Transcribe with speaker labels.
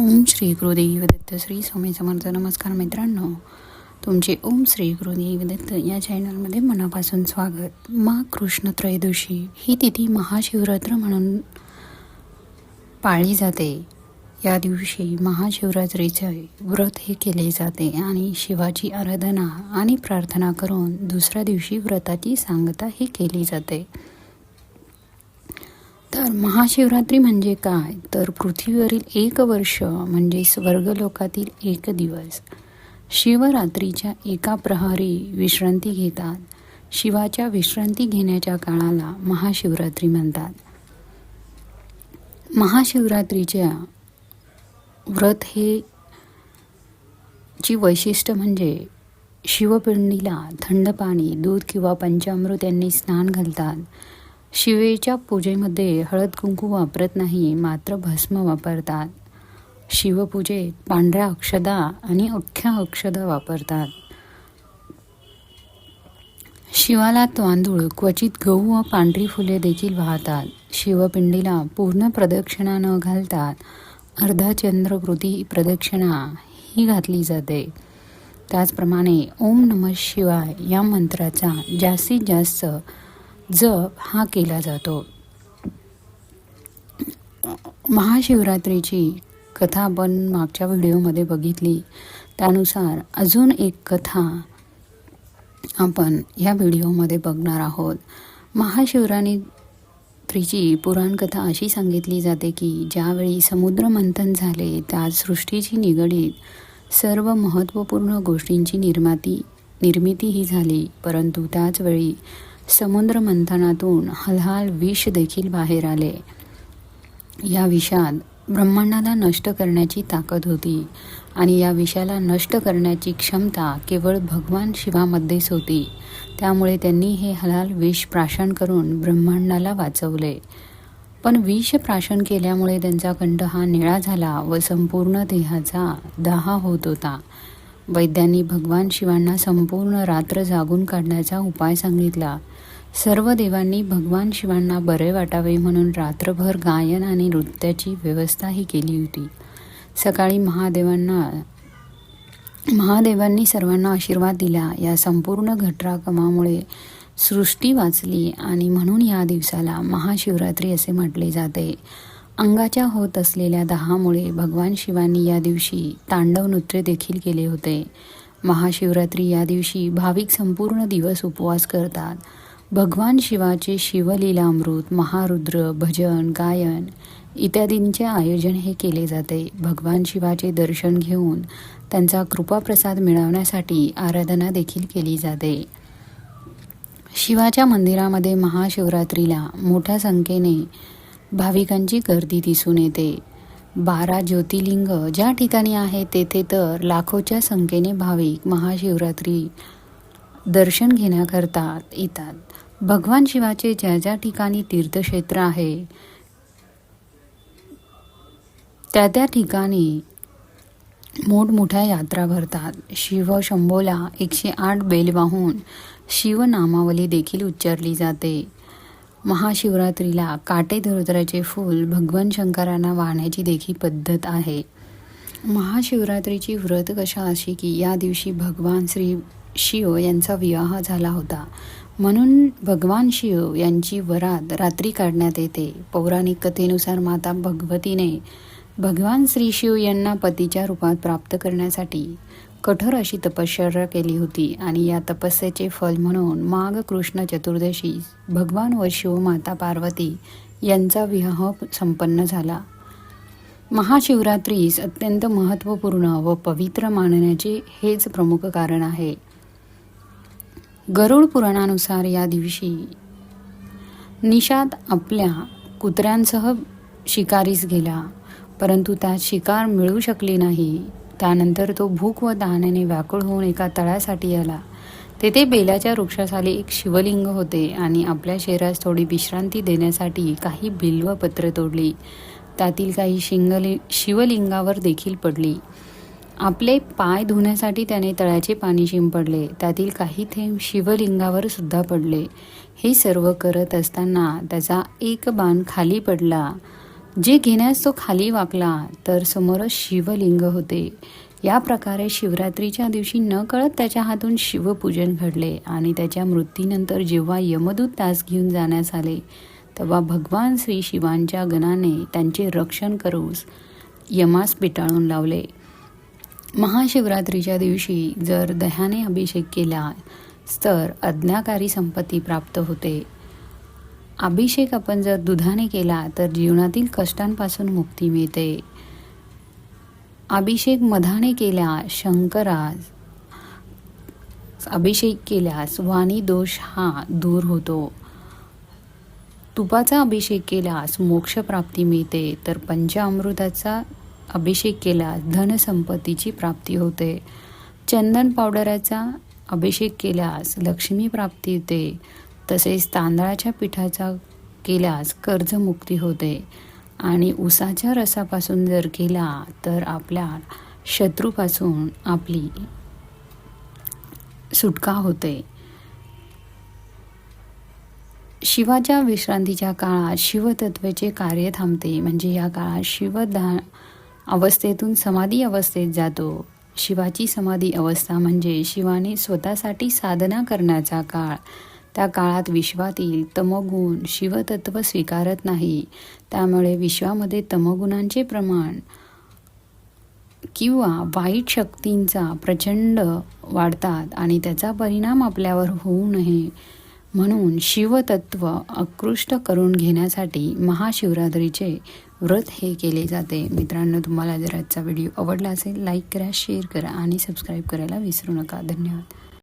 Speaker 1: ओम श्री गुरुदेव दत्त श्री स्वामी समर्थ. नमस्कार मित्रांनो. तुमचे ओम श्री गुरुदेव दत्त या चॅनलमध्ये मनापासून स्वागत. मा कृष्ण त्रयोदशी ही तिथी महाशिवरात्र म्हणून पाळली जाते. या दिवशी महाशिवरात्रीचे व्रत हे केले जाते आणि शिवाची आराधना आणि प्रार्थना करून दुसऱ्या दिवशी व्रताची सांगता ही केली जाते. तर महाशिवरात्री म्हणजे काय? तर पृथ्वीवरील एक वर्ष म्हणजे स्वर्गलोकातील एक दिवस. शिवरात्रीच्या एका प्रहरी विश्रांती घेतात. शिवाच्या विश्रांती घेण्याच्या काळाला महाशिवरात्री म्हणतात. महाशिवरात्रीच्या व्रत हे ची वैशिष्ट्य म्हणजे शिवपिंडीला थंड पाणी दूध किंवा पंचामृत यांनी स्नान घालतात. शिवेच्या पूजेमध्ये हळद कुंकू वापरत नाही मात्र भस्म वापरतात. शिवपूजेत पांढऱ्या अक्षदा आणि अख्ख्या अक्षदा वापरतात. शिवाला तांदूळ क्वचित गहू व पांढरी फुले देखील वाहतात. शिवपिंडीला पूर्ण प्रदक्षिणा न घालतात. अर्धा चंद्रकृती प्रदक्षिणा ही घातली जाते. त्याचप्रमाणे ओम नमः शिवाय या मंत्राचा जास्तीत जास्त जप हा केला जातो. महाशिवरात्रीची कथा आपण मागच्या व्हिडिओमध्ये बघितली. त्यानुसार अजून एक कथा आपण या व्हिडिओमध्ये बघणार आहोत. महाशिवरात्रीची पुराणकथा अशी सांगितली जाते की ज्यावेळी समुद्र मंथन झाले त्या सृष्टीची निगडीत सर्व महत्त्वपूर्ण गोष्टींची निर्माती निर्मिती ही झाली. परंतु त्याचवेळी समुद्र मंथनातून हलहाल विष देखील बाहेर आले. या विषात ब्रह्मांडाला नष्ट करण्याची ताकद होती आणि या विषाला नष्ट करण्याची क्षमता केवळ भगवान शिवामध्येच होती. त्यामुळे त्यांनी हे हलाल विष प्राशन करून ब्रह्मांडाला वाचवले. पण विष प्राशन केल्यामुळे त्यांचा कंठ हा निळा झाला व संपूर्ण देहाचा दाहा होत होता. वैद्यांनी भगवान शिवांना संपूर्ण रात्र जागून काढण्याचा उपाय सांगितला. सर्व देवांनी भगवान शिवांना बरे वाटावे म्हणून रात्रभर गायन आणि नृत्याची व्यवस्थाही केली होती. सकाळी महादेवांना महादेवांनी सर्वांना आशीर्वाद दिला. या संपूर्ण घटराकमामुळे सृष्टी वाचली आणि म्हणून या दिवसाला महाशिवरात्री असे म्हटले जाते. अंगाच्या होत असलेल्या दहामुळे भगवान शिवांनी या दिवशी तांडव नृत्य देखील केले होते. महाशिवरात्री या दिवशी भाविक संपूर्ण दिवस उपवास करतात. भगवान शिवाचे शिवलीलामृत महारुद्र भजन गायन इत्यादींचे आयोजन हे केले जाते. भगवान शिवाचे दर्शन घेऊन त्यांचा कृपाप्रसाद मिळवण्यासाठी आराधना देखील केली जाते. शिवाच्या मंदिरामध्ये महाशिवरात्रीला मोठ्या संख्येने भाविकांची गर्दी दिसून येते. बारा ज्योतिर्लिंग ज्या ठिकाणी आहे तेथे तर लाखोच्या संख्येने भाविक महाशिवरात्री दर्शन घेण्याकरता येतात. भगवान शिवाचे ज्या ज्या ठिकाणी तीर्थक्षेत्र आहे त्या त्या ठिकाणी मोठमोठ्या यात्रा भरतात. शिव शंभोला एकशे आठ बेल वाहून शिवनामावली देखील उच्चारली जाते. महाशिवरात्रीला काटेदुर्द्राचे फूल भगवान शंकरांना वाहण्याची देखील पद्धत आहे. महाशिवरात्रीची व्रत कशा अशी की या दिवशी भगवान श्री शिव यांचा विवाह झाला होता. म्हणून भगवान शिव यांची वरात रात्री काढण्यात येते. पौराणिक कथेनुसार माता भगवतीने भगवान श्री शिव यांना पतीच्या रूपात प्राप्त करण्यासाठी कठोर अशी तपश्चर्या केली होती आणि या तपस्येचे फल म्हणून माघ कृष्ण चतुर्दशी भगवान व शिवमाता पार्वती यांचा विवाह संपन्न झाला. महाशिवरात्रीस अत्यंत महत्त्वपूर्ण व पवित्र मानण्याचे हेच प्रमुख कारण आहे. गरुड पुराणानुसार या दिवशी निषाद आपल्या कुत्र्यांसह शिकारीस गेला परंतु त्यात शिकार मिळू शकली नाही. त्यानंतर तो भूक व तहानेने व्याकुळ होऊन एका तळ्यासाठी आला. तेथे बेलाच्या वृक्षाखाली एक शिवलिंग होते आणि आपल्या शरीरास थोडी विश्रांती देण्यासाठी काही बिल्व पत्र तोडली. त्यातील काही शिंगली शिवलिंगावर देखील पडली. आपले पाय धुण्यासाठी त्याने तळ्याचे पाणी शिंपडले. त्यातील काही थेंब शिवलिंगावर सुद्धा पडले. हे सर्व करत असताना त्याचा एक बाण खाली पडला. जे घेण्यास तो खाली वाकला तर समोरच शिवलिंग होते. या प्रकारे शिवरात्रीच्या दिवशी न कळत त्याच्या हातून शिवपूजन घडले आणि त्याच्या मृत्यूनंतर जेव्हा यमदूत तास घेऊन जाण्यास आले तेव्हा भगवान श्री शिवांच्या गणाने त्यांचे रक्षण करूस यमास पिटाळून लावले. महाशिवरात्रीच्या दिवशी जर दह्याने अभिषेक केला तर अज्ञाकारी संपत्ती प्राप्त होते. अभिषेक आपण जर दुधाने केला तर जीवनातील कष्टांपासून मुक्ती मिळते. अभिषेक मधाने केल्यास शंकरास अभिषेक केल्यास वाणी दोष हा दूर होतो. तुपाचा अभिषेक केल्यास मोक्षप्राप्ती मिळते तर पंचामृताचा अभिषेक केल्यास धनसंपत्तीची प्राप्ती होते. चंदन पावडराचा अभिषेक केल्यास लक्ष्मी प्राप्ती होते. तसेच तांदळाच्या पिठाचा केल्यास कर्जमुक्ती होते. आणि उसाच्या रसापासून जर केला तर आपल्या शत्रूपासून आपली सुटका होते. शिवाच्या विश्रांतीच्या काळात शिवतत्वेचे कार्य थांबते. म्हणजे या काळात शिवधा अवस्थेतून समाधी अवस्थेत जातो. शिवाची समाधी अवस्था म्हणजे शिवाने स्वतःसाठी साधना करण्याचा काळ. त्या काळात विश्वातील तमगुण शिवतत्व स्वीकारत नाही. त्यामुळे विश्वामध्ये तमगुणांचे प्रमाण किंवा वाईट शक्तींचा प्रचंड वाढतात आणि त्याचा परिणाम आपल्यावर होऊ नये म्हणून शिवतत्व आकृष्ट करून घेण्यासाठी महाशिवरात्रीचे व्रत हे केले जाते. मित्रांनो तुम्हाला जर आजचा व्हिडिओ आवडला असेल लाईक करा शेअर करा आणि सबस्क्राईब करायला विसरू नका. धन्यवाद.